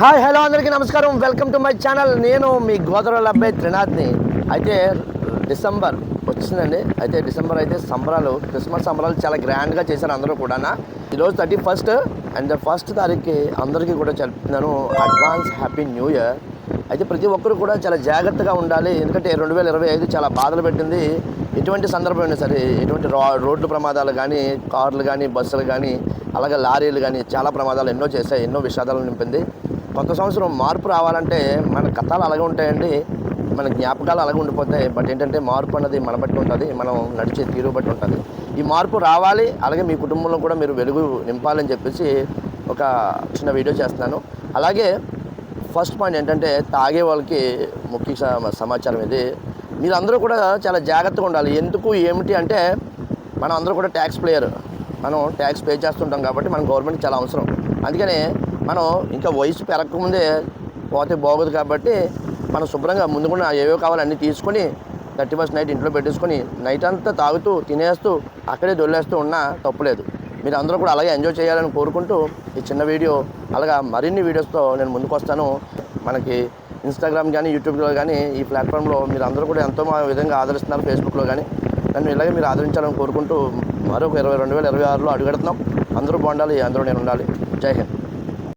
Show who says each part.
Speaker 1: Hi hello అందరికీ నమస్కారం. Welcome to my channel. నేను మీ గోదావరి అబ్బాయి త్రినాథ్ని. అయితే డిసెంబర్ వచ్చిందండి. అయితే డిసెంబర్ అయితే సంబరాలు క్రిస్మస్ సంబరాలు చాలా గ్రాండ్గా చేశారు అందరూ కూడా ఈరోజు థర్టీ ఫస్ట్ అండ్ ఫస్ట్ తారీఖుకి అందరికీ కూడా చెప్తున్నాను అడ్వాన్స్ హ్యాపీ న్యూ ఇయర్. అయితే ప్రతి ఒక్కరు కూడా చాలా జాగ్రత్తగా ఉండాలి. ఎందుకంటే రెండు వేల ఇరవై ఐదు చాలా బాధలు పెట్టింది. ఎటువంటి సందర్భం అయినా సరే ఎటువంటి రోడ్లు రోడ్డు ప్రమాదాలు కానీ కార్లు కానీ బస్సులు కానీ అలాగే లారీలు కానీ చాలా ప్రమాదాలు ఎన్నో చేశాయి ఎన్నో విషాదాలు నింపింది. కొత్త సంవత్సరం మార్పు రావాలంటే మన కథలు అలాగే ఉంటాయండి మన జ్ఞాపకాలు అలాగే ఉండిపోతాయి. బట్ ఏంటంటే మార్పు అన్నది మన బట్టి ఉంటుంది మనం నడిచే తీరు బట్టి ఉంటుంది. ఈ మార్పు రావాలి అలాగే మీ కుటుంబంలో కూడా మీరు వెలుగు నింపాలని చెప్పేసి ఒక చిన్న వీడియో చేస్తున్నాను. అలాగే ఫస్ట్ పాయింట్ ఏంటంటే తాగే వాళ్ళకి ముఖ్య సమాచారం ఇది. మీరందరూ కూడా చాలా జాగ్రత్తగా ఉండాలి. ఎందుకు ఏమిటి అంటే మనం అందరూ కూడా ట్యాక్స్ ప్లేయర్. మనం ట్యాక్స్ పే చేస్తుంటాం కాబట్టి మనం గవర్నమెంట్ చాలా అవసరం. అందుకనే మనం ఇంకా వయసు పెరగకముందే పోతే బాగోదు కాబట్టి మనం శుభ్రంగా ముందు కూడా ఏవో కావాలో అన్నీ తీసుకొని థర్టీ ఫస్ట్ నైట్ ఇంట్లో పెట్టేసుకొని నైట్ అంతా తాగుతూ తినేస్తూ అక్కడే దొల్లేస్తూ ఉన్నా తప్పులేదు. మీరు అందరూ కూడా అలాగే ఎంజాయ్ చేయాలని కోరుకుంటూ ఈ చిన్న వీడియో అలాగా మరిన్ని వీడియోస్తో నేను ముందుకు వస్తాను మనకి ఇన్స్టాగ్రామ్ కానీ యూట్యూబ్లో కానీ ఈ ప్లాట్ఫామ్లో మీరు అందరూ కూడా ఎంతో విధంగా ఆదరిస్తున్నారు ఫేస్బుక్లో కానీ నన్ను ఇలాగే మీరు ఆదరించాలని కోరుకుంటూ మరొక ఇరవై రెండు వేల ఇరవై ఆరులో అడుగెడుతున్నాం. అందరూ బాగుండాలి అందరూ నేను ఉండాలి. జై హింద్.